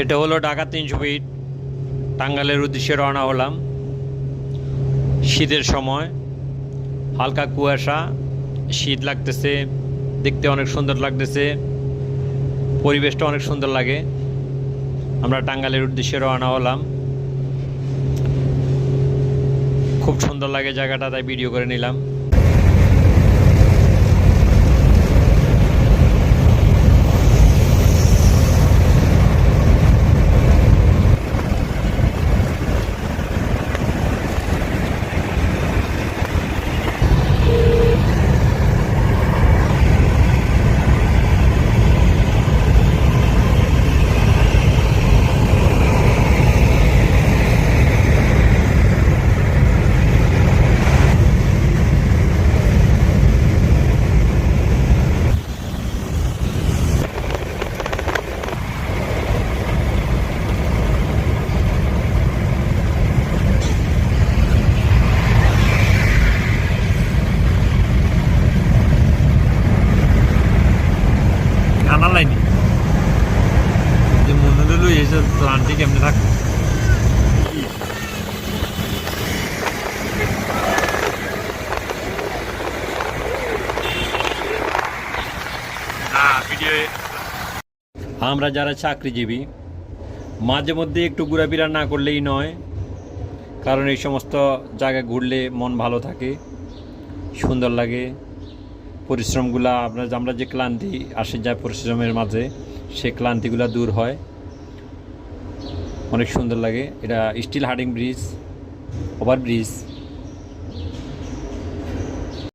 এটা হলো ঢাকা তিনশো ফিট টাঙ্গালের উদ্দেশ্যে রওনা হলাম। শীতের সময়, হালকা কুয়াশা, শীত লাগতেছে, দেখতে অনেক সুন্দর লাগতেছে, পরিবেশটা অনেক সুন্দর লাগে। আমরা টাঙ্গালের উদ্দেশ্যে রওনা হলাম। খুব সুন্দর লাগে জায়গাটা, তাই ভিডিও করে নিলাম। প্লান্টে কেমনে থাকবে হ্যাঁ আমরা যারা চাকরিজীবী মাঝে মধ্যে একটু ঘোরাফেরা না করলেই নয় কারণ এই সমস্ত জায়গায় ঘুরলে মন ভালো থাকে সুন্দর লাগে। পরিশ্রমগুলা আপনার আমরা যে ক্লান্তি আসে যায় পরিশ্রমের মাঝে সে ক্লান্তিগুলা দূর হয়। অনেক সুন্দর লাগে। এটা steel Hardinge bridge over bridge.